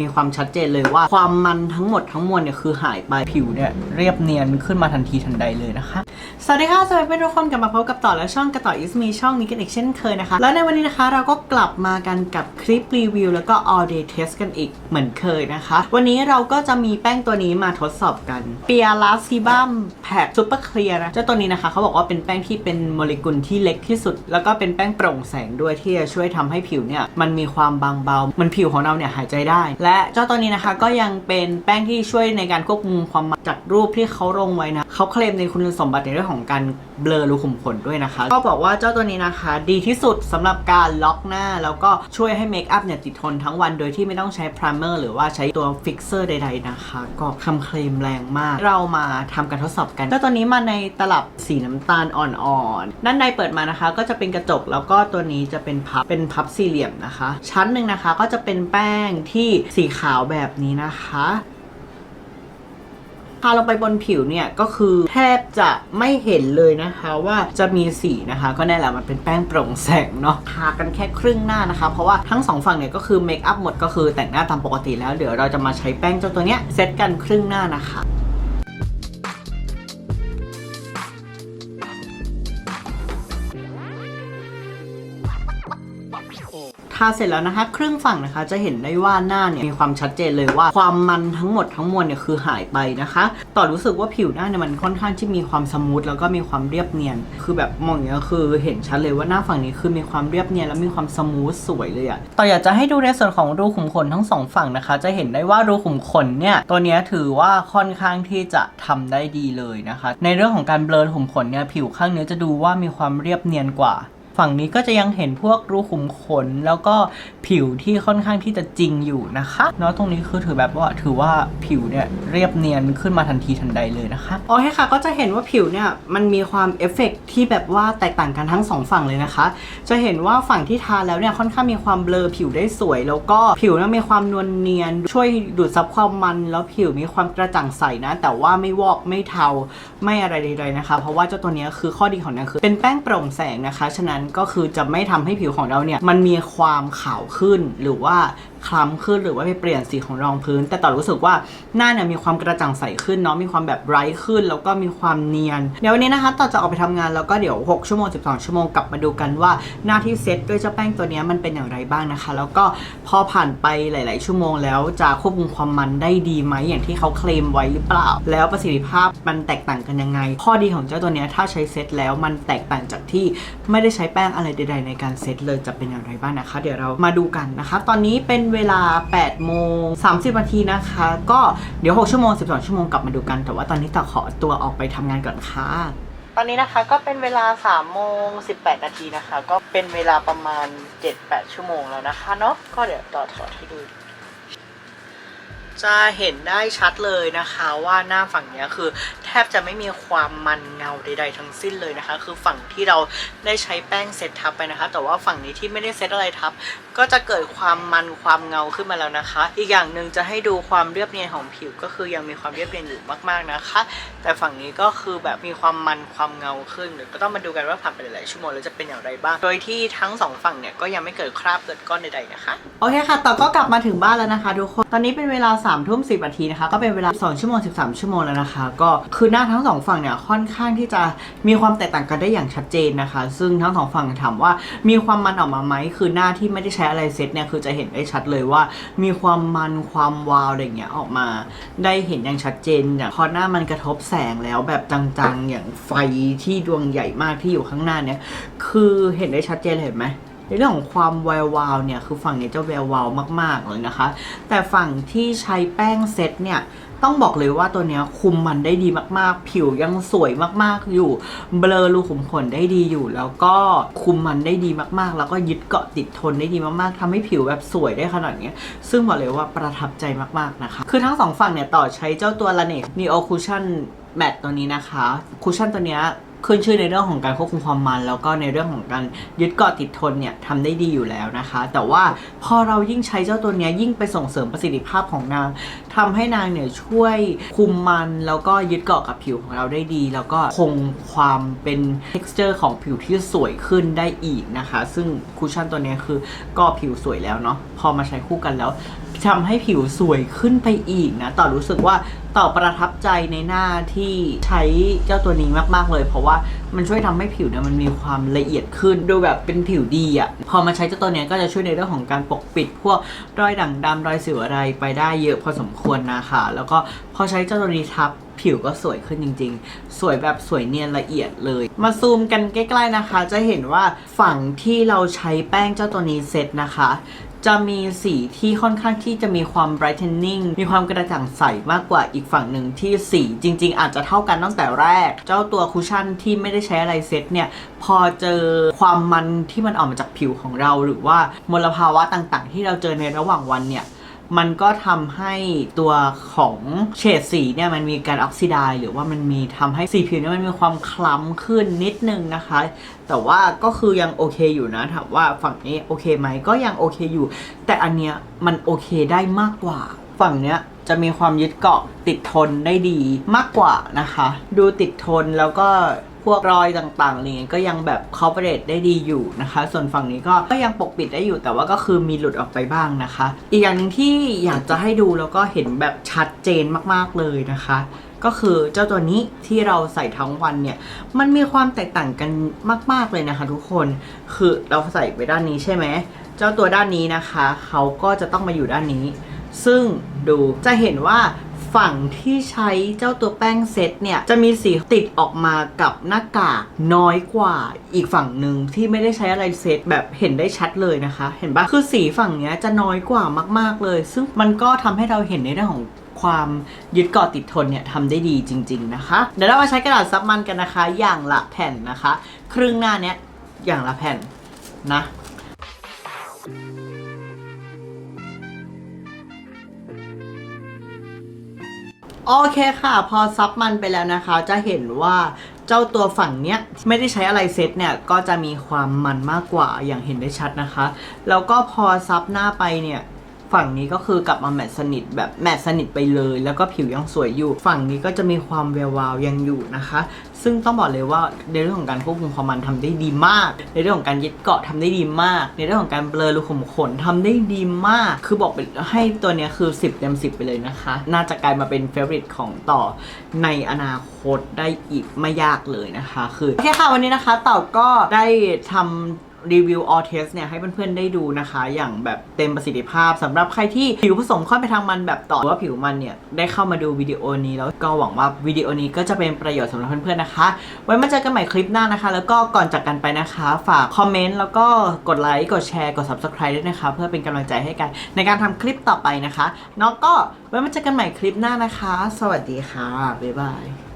มีความชัดเจนเลยว่าความมันทั้งหมดทั้งมวลเนี่ยคือหายไปผิวเนี่ยเรียบเนียนขึ้นมาทันทีทันใดเลยนะคะ วัสดีค่ะสวัสดีเพื่อนทุกคนกลับมาพบกับต่อและช่องกระต่ออิสมีช่องนี้กันอีกเช่นเคยนะคะ แล้วในวันนี้นะคะเราก็กลับมากันกับคลิปรีวิวแล้วก็ all day test กันอีกเหมือนเคยนะคะ วันนี้เราก็จะมีแป้งตัวนี้มาทดสอบกันเปียลาซีบัมแพคซูเปอร์เคลียร์นะเจ้าตัวนี้นะคะเขาบอกว่าเป็นแป้งที่เป็นโมเลกุลที่เล็กที่สุด แล้วก็เป็นแป้งโปร่งแสงด้วยที่จะช่วยทำให้ผิวเนี่ยมันมีความบางเบามันผิวของเราเนี่ยหายใจได้ และเจ้าตัวนี้นะคะก็ยังเป็นแป้งที่ช่วยในการควบคุมความมันจากรูปที่เขาลงไว้นะเขาเคลมในคุณสมบัติในเรื่องของการเบลอรูขุมขนด้วยนะคะ ก็บอกว่าเจ้าตัวนี้นะคะ ดีที่สุดสำหรับการล็อกหน้า แล้วก็ช่วยให้เมคอัพเนี่ยติดทนทั้งวันโดยที่ไม่ต้องใช้พรามเมอร์หรือว่าใช้ตัวฟิกเซอร์ใด ๆนะคะ ก็คำเคลมแรงมาก เรามาทำการทดสอบกันเจ้าตัวนี้มาในตลับสีน้ำตาลอ่อนๆด้านในเปิดมานะคะ ก็จะเป็นกระจกแล้วก็ตัวนี้จะเป็นพับเป็นพับสี่เหลี่ยมนะคะ ชั้นหนึ่งนะคะก็จะเป็นแป้งที่สีขาวแบบนี้นะคะ ทาลงไปบนผิวเนี่ยก็คือแทบจะไม่เห็นเลยนะคะว่าจะมีสีนะคะ ก็แน่แหละมันเป็นแป้งโปร่งแสงเนาะทากันแค่ครึ่งหน้านะคะ เพราะว่าทั้งสองฝั่งเนี่ยก็คือเมคอัพหมดก็คือแต่งหน้าตามปกติแล้วเดี๋ยวเราจะมาใช้แป้งเจ้าตัวเนี้ยเซตกันครึ่งหน้านะคะาเสร็จแล้วนะคะ ครึ่งฝั่งนะคะ จะเห็นได้ว่าหน้าเนี่ยมีความชัดเจนเลยว่าความมันทั้งหมดทั้งมวลเนี่ยคือหายไปนะคะ ต่อรู้สึกว่าผิวหน้าเนี่ยมันค่อนข้างที่มีความสมูทแล้วก็มีความเรียบเนียน คือแบบมองอย่างเงี้คือเห็นชัดเลยว่าหน้าฝั่งนี้คือมีความเรียบเนียนแล้วมีความสมูทสวยเลยอะต่ออยากจะให้ดูในส่วนของรูขุมขนทั้งสองฝั่งนะคะ จะเห็นได้ว่ารูขุมขนเนี่ยตัวนี้ถือว่าค่อนข้างที่จะทำได้ดีเลยนะคะ ในเรื่องของการเบลอขุมขนเนี่ยผิวข้างเนี้ยจะดูว่ามีความเรียบเนียนกว่า ฝั่งนี้ก็จะยังเห็นพวกรูขุมขน แล้วก็ผิวที่ค่อนข้างที่จะจริงอยู่นะคะเนาะตรงนี้คือถือแบบว่าถือว่าผิวเนี่ยเรียบเนียนขึ้นมาทันทีทันใดเลยนะคะโอเคค่ะก็จะเห็นว่าผิวเนี่ยมันมีความเอฟเฟกต์ที่แบบว่าแตกต่างกันทั้งสองฝั่งเลยนะคะ จะเห็นว่าฝั่งที่ทาแล้วเนี่ยค่อนข้างมีความเบลอผิวได้สวย แล้วก็ผิวเนี่ยมีความนวลเนียน ช่วยดูดซับความมัน แล้วผิวมีความกระจ่างใสนะ แต่ว่าไม่วอกไม่เทาไม่อะไรใดๆนะคะ เพราะว่าเจ้าตัวนี้คือข้อดีของมันคือเป็นแป้งโปร่งแสงนะคะฉะนั้นก็คือจะไม่ทำให้ผิวของเราเนี่ยมันมีความขาวขึ้นหรือว่า คล้ำขึ้นหรือว่าไปเปลี่ยนสีของรองพื้น แต่ต่อรู้สึกว่าหน้าเนี่ยมีความกระจ่างใสขึ้นเนาะมีความแบบไรท์ขึ้น แล้วก็มีความเนียน เดี๋ยววันนี้นะคะต่อจะออกไปทำงานแล้วก็เดี๋ยว 6 ชั่วโมง 12 ชั่วโมงกลับมาดูกันว่าหน้าที่เซตด้วยเจ้าแป้งตัวนี้มันเป็นอย่างไรบ้างนะคะ แล้วก็พอผ่านไปหลาย ๆ ชั่วโมงแล้วจะควบคุมความมันได้ดีไหมอย่างที่เขาเคลมไว้หรือเปล่า แล้วประสิทธิภาพมันแตกต่างกันยังไง ข้อดีของเจ้าตัวนี้ถ้าใช้เซตแล้วมันแตกต่างจากที่ไม่ได้ใช้แป้งอะไรใด ๆ ในการเซตเลยจะเป็นอย่างไรบ้างนะคะ เดี๋ยวเรามาดูกันนะคะ ตอนนี้เป็นเวลา8โมง30นาทีนะคะ ก็เดี๋ยว 6 ชั่วโมง 12 ชั่วโมงกลับมาดูกัน แต่ว่าตอนนี้ต่อขอตัวออกไปทำงานก่อนค่ะ ตอนนี้นะคะก็เป็นเวลา3โมง18นาทีนะคะ ก็เป็นเวลาประมาณ 7-8 ชั่วโมงแล้วนะคะเนาะก็เดี๋ยวต่อถอดให้ดู จะเห็นได้ชัดเลยนะคะว่าหน้าฝั่งนี้คือแทบจะไม่มีความมันเงาใด ๆ ทั้งสิ้นเลยนะคะ คือฝั่งที่เราได้ใช้แป้งเซตทับไปนะคะ แต่ว่าฝั่งนี้ที่ไม่ได้เซตอะไรทับ ก็จะเกิดความมันความเงาขึ้นมาแล้วนะคะ อีกอย่างหนึ่งจะให้ดูความเรียบเนียนของผิวก็คือยังมีความเรียบเนียนอยู่มากๆนะคะ แต่ฝั่งนี้ก็คือแบบมีความมันความเงาขึ้นเดี๋ยวก็ต้องมาดูกันว่าผ่านไปหลายชั่วโมงแล้วจะเป็นอย่างไรบ้าง โดยที่ทั้งสองฝั่งเนี่ยก็ยังไม่เกิดคราบเกิดก้อนใดๆนะคะ โอเคค่ะ ต่อก็กลับมาถึงบ้านแล้วนะคะทุกคน ตอนนี้เป็นเวลา3ามทุ่มสินาทีนะคะ ก็เป็นเวลา 2 ชั่วโมง 13 ชั่วโมงแล้วนะคะ ก็คือหน้าทั้งสองฝั่งเนี่ยค่อนข้างที่จะมีความแตกต่างกันได้อย่างชัดเจนนะคะ ซึ่งทั้งสองฝั่งถามว่ามีความมันออกมาไหมคือหน้าที่ไม่ได้ใช้อะไรเซ็ตเนี่ยคือจะเห็นได้ชัดเลยว่า มีความมันความวาวอะไรอย่างเงี้ยออกมาได้เห็นอย่างชัดเจนอย่างพอหน้ามันกระทบแสงแล้วแบบจังๆอย่างไฟที่ดวงใหญ่มากที่อยู่ข้างหน้าเนี่ยคือเห็นได้ชัดเจนเห็นไหม ในเรื่องของความแวววาวเนี่ยคือฝั่งนี้จะแวววาวมาก ๆ เลยนะคะ แต่ฝั่งที่ใช้แป้งเซตเนี่ยต้องบอกเลยว่าตัวเนี้ยคุมมันได้ดีมากๆ ผิวยังสวยมากๆ อยู่ เบลอรูขุมขนได้ดีอยู่ แล้วก็คุมมันได้ดีมากๆ แล้วก็ยึดเกาะติดทนได้ดีมากๆทำให้ผิวแบบสวยได้ขนาดนี้ซึ่งบอกเลยว่าประทับใจมากๆนะคะ คือทั้งสองฝั่งเนี่ยต่อใช้เจ้าตัว Laneige Neo Cushion Matte ตัวนี้นะคะคุชชั่นตัวเนี้ย ขึ้นชื่อในเรื่องของการควบคุมความมันแล้วก็ในเรื่องของการยึดเกาะติดทนเนี่ยทำได้ดีอยู่แล้วนะคะ แต่ว่าพอเรายิ่งใช้เจ้าตัวนี้ยิ่งไปส่งเสริมประสิทธิภาพของนางทำให้นางเนี่ยช่วยคุมมันแล้วก็ยึดเกาะกับผิวของเราได้ดี แล้วก็คงความเป็น texture ของผิวที่สวยขึ้นได้อีกนะคะ ซึ่งคุชชั่นตัวนี้คือก็ผิวสวยแล้วเนาะพอมาใช้คู่กันแล้วทำให้ผิวสวยขึ้นไปอีกนะ ต่อรู้สึกว่า ต่อประทับใจในหน้าที่ใช้เจ้าตัวนี้มากๆเลย เพราะว่ามันช่วยทำให้ผิวเนี่ยมันมีความละเอียดขึ้นดูแบบเป็นผิวดีอะ่ะพอมาใช้เจ้าตัวเนี้ยก็จะช่วยในเรื่องของการปกปิด พวกรอยด่างดำรอยสิวอะไรไปได้เยอะพอสมควรนะคะ แล้วก็พอใช้เจ้าตัวนี้ทับผิวก็สวยขึ้นจริง ๆ สวยแบบสวยเนียนละเอียดเลย มาซูมกันใกล้ ๆนะคะ จะเห็นว่าฝั่งที่เราใช้แป้งเจ้าตัวนี้เซตนะคะ จะมีสีที่ค่อนข้างที่จะมีความ brightening มีความกระจ่างใสมากกว่าอีกฝั่งหนึ่งที่สีจริง ๆ อาจจะเท่ากันตั้งแต่แรก เจ้าตัวคุชชั่นที่ไม่ได้ใช้อะไรเซตเนี่ย พอเจอความมันที่มันออกมาจากผิวของเรา หรือว่ามลภาวะต่างๆ ที่เราเจอในระหว่างวันเนี่ย มันก็ทำให้ตัวของเฉดสีเนี่ยมันมีการออกซิไดซ์หรือว่ามันมีทำให้สีผิวเนี่ยมันมีความคล้ำขึ้นนิดนึงนะคะ แต่ว่าก็คือยังโอเคอยู่นะถามว่าฝั่งนี้โอเคไหมก็ยังโอเคอยู่ แต่อันเนี้ยมันโอเคได้มากกว่า ฝั่งเนี้ยจะมีความยึดเกาะติดทนได้ดีมากกว่านะคะ ดูติดทนแล้วก็ พวกรอยต่างๆอะไรเงี้ยก็ยังแบบ coverage ได้ดีอยู่นะคะ ส่วนฝั่งนี้ก็ก็ยังปกปิดได้อยู่แต่ว่าก็คือมีหลุดออกไปบ้างนะคะ อีกอย่างหนึ่งที่อยากจะให้ดูแล้วก็เห็นแบบชัดเจนมากๆเลยนะคะก็คือเจ้าตัวนี้ที่เราใส่ทั้งวันเนี่ย มันมีความแตกต่างกันมาก ๆ เลยนะคะทุกคน คือเราใส่ไปด้านนี้ใช่ไหม เจ้าตัวด้านนี้นะคะ เขาก็จะต้องมาอยู่ด้านนี้ ซึ่งดูจะเห็นว่า ฝั่งที่ใช้เจ้าตัวแป้งเซตเนี่ย จะมีสีติดออกมากับหน้ากากน้อยกว่าอีกฝั่งหนึ่งที่ไม่ได้ใช้อะไรเซตแบบเห็นได้ชัดเลยนะคะ เห็นปะคือสีฝั่งเนี้ยจะน้อยกว่ามากๆเลย ซึ่งมันก็ทำให้เราเห็นในเรื่องของความยึดเกาะติดทนเนี่ยทำได้ดีจริง ๆ นะคะ เดี๋ยวเรามาใช้กระดาษซับมันกันนะคะ อย่างละแผ่นนะคะ ครึ่งหน้าเนี้ยอย่างละแผ่นนะ โอเคค่ะ พอซับมันไปแล้วนะคะ จะเห็นว่าเจ้าตัวฝั่งเนี้ยไม่ได้ใช้อะไรเซตเนี่ย ก็จะมีความมันมากกว่าอย่างเห็นได้ชัดนะคะ แล้วก็พอซับหน้าไปเนี่ย ฝั่งนี้ก็คือกลับมาแมตต์สนิทแบบแมตต์สนิทไปเลย แล้วก็ผิวยังสวยอยู่ ฝั่งนี้ก็จะมีความแวววาวยังอยู่นะคะ ซึ่งต้องบอกเลยว่าในเรื่องของการควบคุมความมันทำได้ดีมาก ในเรื่องของการยึดเกาะทำได้ดีมาก ในเรื่องของการเบลอรูขุมขนทำได้ดีมาก คือบอกไปให้ตัวนี้คือ 10เต็ม10 ไปเลยนะคะ น่าจะกลายมาเป็นเฟ v o r i t e ของต่อในอนาคตได้อีกไม่ยากเลยนะคะ คือโอเคค่ะวันนี้นะคะต่อก็ได้ทำ รีวิวออเทสเนี่ยให้เพื่อนๆได้ดูนะคะ อย่างแบบเต็มประสิทธิภาพสำหรับใครที่ผิวผสมค่อนไปทางมันแบบต่อหรือว่าผิวมันเนี่ย ได้เข้ามาดูวิดีโอนี้ แล้วก็หวังว่าวิดีโอนี้ก็จะเป็นประโยชน์สำหรับเพื่อนๆนะคะ ไว้มาเจอกันใหม่คลิปหน้านะคะ แล้วก็ก่อนจากกันไปนะคะ ฝากคอมเมนต์แล้วก็กดไลค์กดแชร์กด subscribe ด้วยนะคะ เพื่อเป็นกำลังใจให้กันในการทำคลิปต่อไปนะคะแล้วก็ไว้มาเจอกันใหม่คลิปหน้านะคะ สวัสดีค่ะบ๊ายบาย